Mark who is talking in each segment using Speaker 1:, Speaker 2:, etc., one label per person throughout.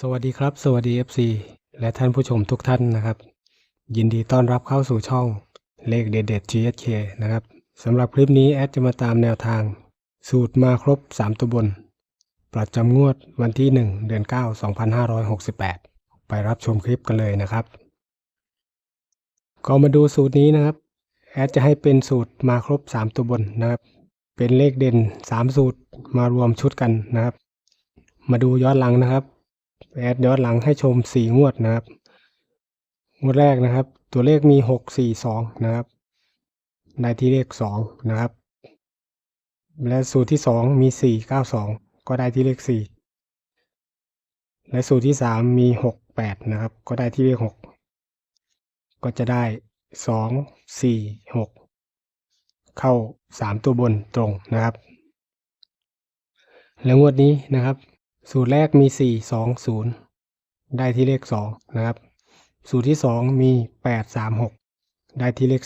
Speaker 1: สวัสดีครับ สวัสดี FC และท่านผู้ชมทุกท่านนะครับ ยินดีต้อนรับเข้าสู่ช่องเลขเด็ดเด็ด GSK นะครับสำหรับคลิปนี้แอดจะมาตามแนวทาง สูตรมาครบ 3 ตัวบน ประจำงวดวันที่ 1 เดือน 9 2568 ไปรับชมคลิปกันเลยนะครับ ก็มาดูสูตรนี้นะครับ แอดจะให้เป็นสูตรมาครบ 3 ตัวบนนะครับ เป็นเลขเด่น 3 สูตรมารวมชุดกันนะครับ มาดูย้อนหลังนะครับ แอดย้อนหลังให้ชมสี่งวดนะครับ งวดแรกนะครับ ตัวเลขมีหกสี่สองนะครับได้ที่เลขสองนะครับ และสูตรที่สองมีสี่เก้าสองก็ได้ที่เลขสี่และสูตรที่สามมีหกแปดนะครับ ก็ได้ที่เลขหกก็จะได้สองสี่หกเข้าสามตัวบนตรงนะครับ แล้วงวดนี้นะครับ สูตรแรกมี 4 2 0 ได้ที่เลข 2 นะครับ สูตรที่ 2 มี 8 3 6 ได้ที่เลข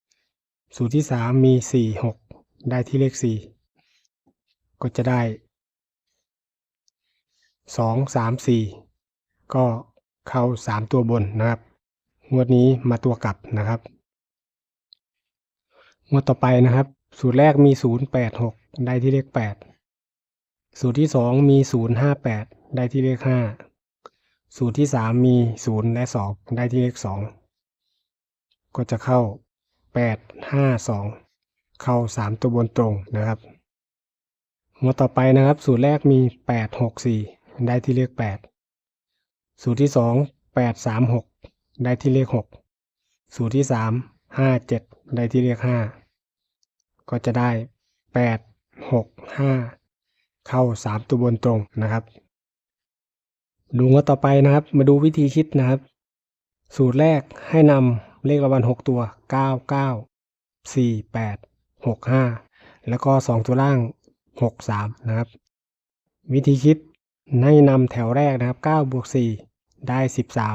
Speaker 1: 3 สูตรที่ 3 มี 4 6 ได้ที่เลข 4 ก็จะได้ 2 3 4 ก็เข้า 3 ตัวบนนะครับ งวดนี้มาตัวกลับนะครับ งวดต่อไปนะครับ สูตรแรกมี 0 8 6 ได้ที่เลข 8 สูตรที่สองมีศูนย์ห้าแปดได้ที่เลขห้าสูตรที่สามมีศูนย์และสองได้ที่เลขสองก็จะเข้าแปดห้าสองเข้าสามตัวบนตรงนะครับหัวต่อไปนะครับ สูตรแรกมีแปดหกสี่ได้ที่เลขแปดสูตรที่สองแปดสามหกได้ที่เลขหกสูตรที่สามห้าเจ็ดได้ที่เลขห้าก็จะได้แปดหกห้า เข้า 3 ตัวบนตรงนะครับ ดูงวดต่อไปนะครับ มาดูวิธีคิดนะครับ สูตรแรกให้นำเลขรางวัล6 ตัว 9 9 4 8 6 5 แล้วก็ 2 ตัวล่าง 6 3 นะครับ วิธีคิดให้นำแถวแรกนะครับ9บวก4ได้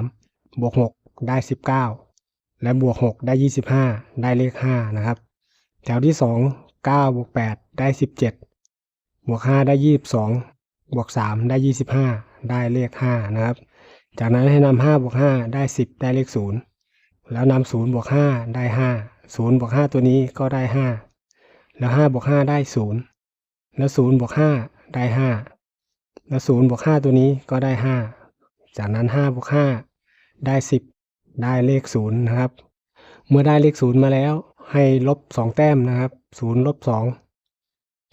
Speaker 1: 13 บวก 6 ได้ 19 และบวก 6 ได้ 25 ได้เลข 5 นะครับ แถวที่ 2 9บวก8ได้ 17บ วกห้าได้ยี่สิบสองบวกสามได้ยี่สิบห้าได้เลขห้านะครับ จากนั้นให้นำห้าบวกห้าได้สิบได้เลขศูนย์แล้วนำศูนย์บวกห้าได้ห้าศูนย์บวกห้าตัวนี้ก็ได้ห้าแล้วห้าบวกห้าได้ศูนย์แล้วศูนย์บวกห้าได้ห้าแล้วศูนย์บวกห้าตัวนี้ก็ได้ห้าจากนั้นห้าบวกห้าได้สิบได้เลขศูนย์นะครับ เมื่อได้เลขศูนย์มาแล้วให้ลบสองแต้มนะครับศูนย์ลบสอง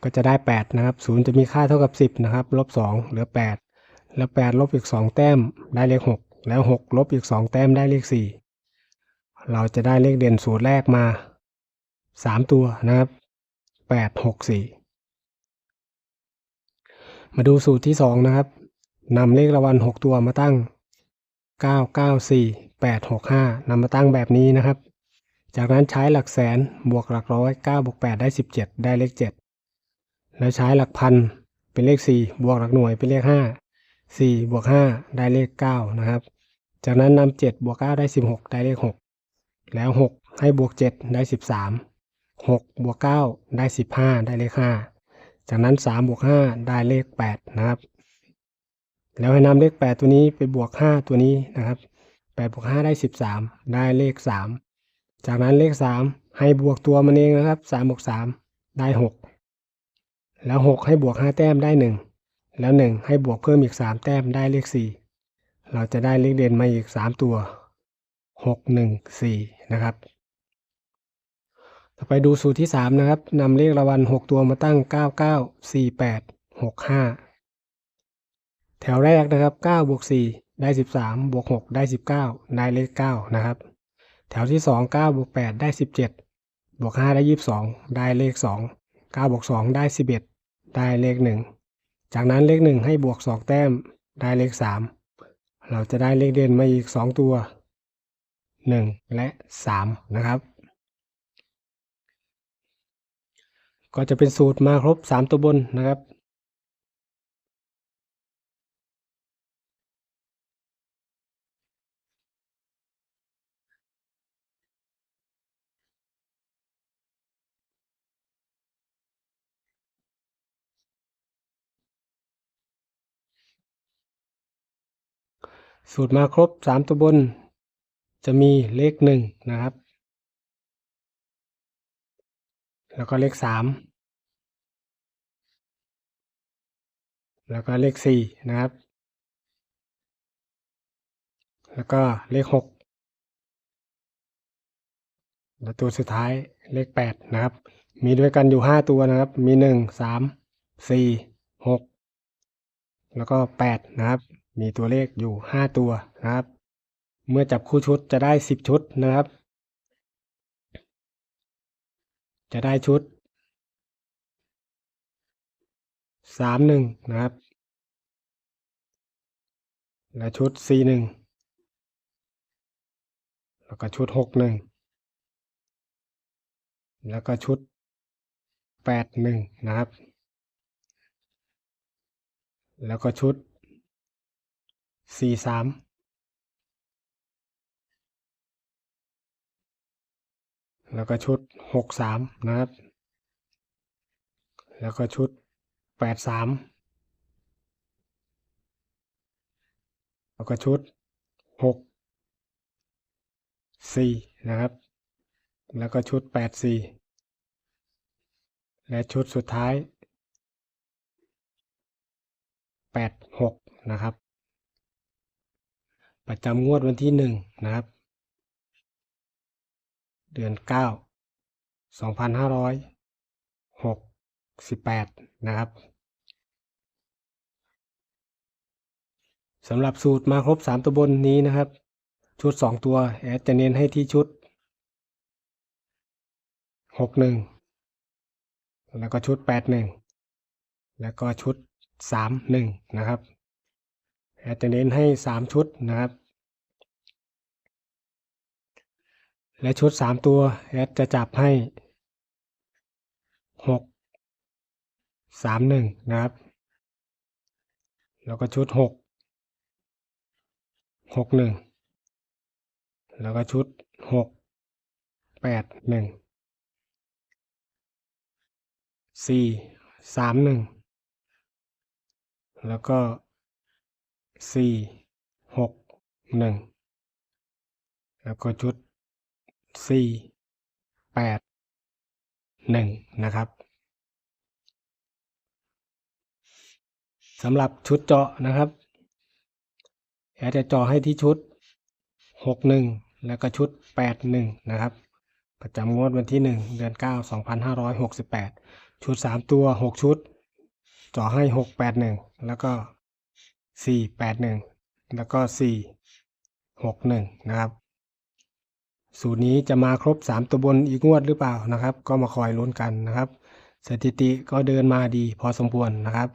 Speaker 1: ก็จะได้ 8 นะครับ 0 จะมีค่าเท่ากับ 10 นะครับ ลบ 2 เหลือ 8 แล้ว 8 ลบอีก 2 แต้ม ได้เลข 6 แล้ว 6 ลบอีก 2 แต้ม ได้เลข 4 เราจะได้เลขเด่นสูตรแรกมา 3 ตัวนะครับ 8 6 4 มาดูสูตรที่ 2 นะครับนำเลขรางวัล 6 ตัวมาตั้ง 9 9 4 8 6 5นำมาตั้งแบบนี้นะครับ จากนั้นใช้หลักแสนบวกหลักร้อย 9 บวก 8 ได้ 17 ได้เลข 7 แล้วใช้หลักพันเป็นเลข 4 บวกหลักหน่วยเป็นเลข 5 4 บวก 5 ได้เลข 9 นะครับ จากนั้นนำ7บวก 9 ได้ 16 ได้เลข 6 แล้ว 6 ให้บวก 7 ได้ 13 6 บวก 9 ได้ 15 ได้เลข 5 จากนั้น 3 บวก 5 ได้เลข 8 นะครับ แล้วให้นำเลข 8 ตัวนี้ไปบวก 5 ตัวนี้นะครับ8บวก5ได้ 13 ได้เลข 3 จากนั้นเลข 3 ให้บวกตัวมันเองนะครับ3บวก3ได้ 6 แล้วหกให้บวกห้าแต้มได้หนึ่งแล้วหนึ่งให้บวกเพิ่มอีกสามแต้มได้เลขสี่เราจะได้เลขเด่นมาอีกสามตัวหกหนึ่งสี่นะครับ ต่อไปดูสูตรที่สามนะครับนำเลขรางวัลหกตัวมาตั้งเก้าเก้าสี่แปดหกห้าแถวแรกนะครับเก้าบวกสี่ได้สิบสามบวกหกได้สิบเก้าได้เลขเก้านะครับ แถวที่สองเก้าบวกแปดได้สิบเจ็ดบวกห้าได้ยี่สิบสองได้เลขส องเก้าบวกสองได้สิบเอ็ดได้เลขหนึ่งจากนั้นเลขหนึ่งให้บวกสองแต้มได้เลขสามเราจะได้เลขเด่นมาอีกสองตัวหนึ่งและสามนะครับ ก็จะเป็นสูตรมาครบสามตัวบนนะครับ สูตรมาครบสามตัวบน จะมีเลขหนึ่งนะครับ แล้วก็เลขสามแล้วก็เลขสี่นะครับ แล้วก็เลขหกและตัวสุดท้ายเลขแปดนะครับ มีด้วยกันอยู่ห้าตัวนะครับ มีหนึ่งสามสี่หกแล้วก็แปดนะครับ มีตัวเลขอยู่ห้าตัวนะครับ เมื่อจับคู่ชุดจะได้สิบชุดนะครับ จะได้ชุดสามหนึ่งนะครับ และชุดสี่หนึ่งแล้วก็ชุดหกหนึ่งแล้วก็ชุดแปดหนึ่งนะครับ แล้วก็ชุด สี่สามแล้วก็ชุดหกสามนะครับ แล้วก็ชุดแปดสามแล้วก็ชุดหกสี่นะครับ แล้วก็ชุดแปดสี่และชุดสุดท้ายแปดหกนะครับ ประจำงวดวันที่หนึ่งนะครับ เดือนเก้าสองพันห้าร้อยหกสิบแปดนะครับสำหรับสูตรมาครบสามตัวบนนี้นะครับ ชุดสองตัวแอดจะเน้นให้ที่ชุดหกหนึ่งแล้วก็ชุดแปดหนึ่งแล้วก็ชุดสามหนึ่งนะครับ อดจะเน้นให้สามชุดนะครับ และชุดสามตัวแอดจะจับให้หกสามหนึ่งนะครับ แล้วก็ชุดหกหกหนึ่งแล้วก็ชุดหกแปดหนึ่งสี่สามหนึ่งแล้วก็ สี่หกหนึ่งแล้วก็ชุดสี่แปดหนึ่งนะครับสำหรับชุดเจาะนะครับแอดจะเจาะให้ที่ชุดหกหนึ่งแล้วก็ชุดแปดหนึ่งนะครับ ประจำงวดวันที่หนึ่งเดือนเก้าสองพันห้าร้อยหกสิบแปดชุดสามตัวหกชุดเจาะให้หกแปดหนึ่งแล้วก็ สี่แปดหนึ่งแล้วก็สี่หกหนึ่งนะครับ สูตรนี้จะมาครบสามตัวบนอีกงวดหรือเปล่านะครับ ก็มาคอยลุ้นกันนะครับ สถิติก็เดินมาดีพอสมควรนะครับ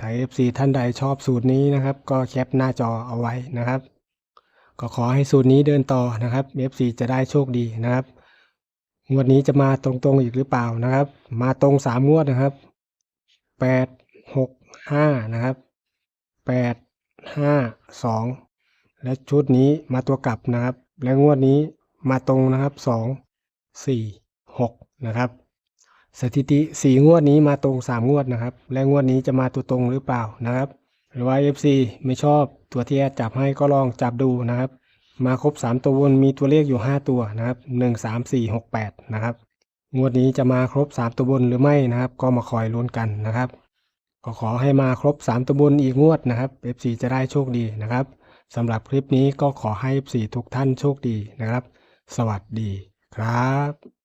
Speaker 1: ถ้า FC ท่านใดชอบสูตรนี้นะครับ ก็แคปหน้าจอเอาไว้นะครับ ก็ขอให้สูตรนี้เดินต่อนะครับ FC จะได้โชคดีนะครับ งวดนี้จะมาตรงๆอีกหรือเปล่านะครับ มาตรงสามงวดนะครับแปดหกห้านะครับ แปดห้าสองและชุดนี้มาตัวกลับนะครับ และงวดนี้มาตรงนะครับสองสี่หกนะครับ สถิติสี่งวดนี้มาตรงสามงวดนะครับ และงวดนี้จะมาตัวตรงหรือเปล่านะครับ หรือว่า FC ไม่ชอบตัวที่แอดจับให้ก็ลองจับดูนะครับ มาครบสามตัววนมีตัวเลขอยู่ห้าตัวนะครับหนึ่งสามสี่หกแปดนะครับงวดนี้จะมาครบสามตัวบนหรือไม่นะครับ ก็มาคอยลุ้นกันนะครับ ก็ขอให้มาครบสามตัวบนอีกงวดนะครับ FC จะได้โชคดีนะครับสำหรับคลิปนี้ก็ขอให้ FC ทุกท่านโชคดีนะครับ สวัสดีครับ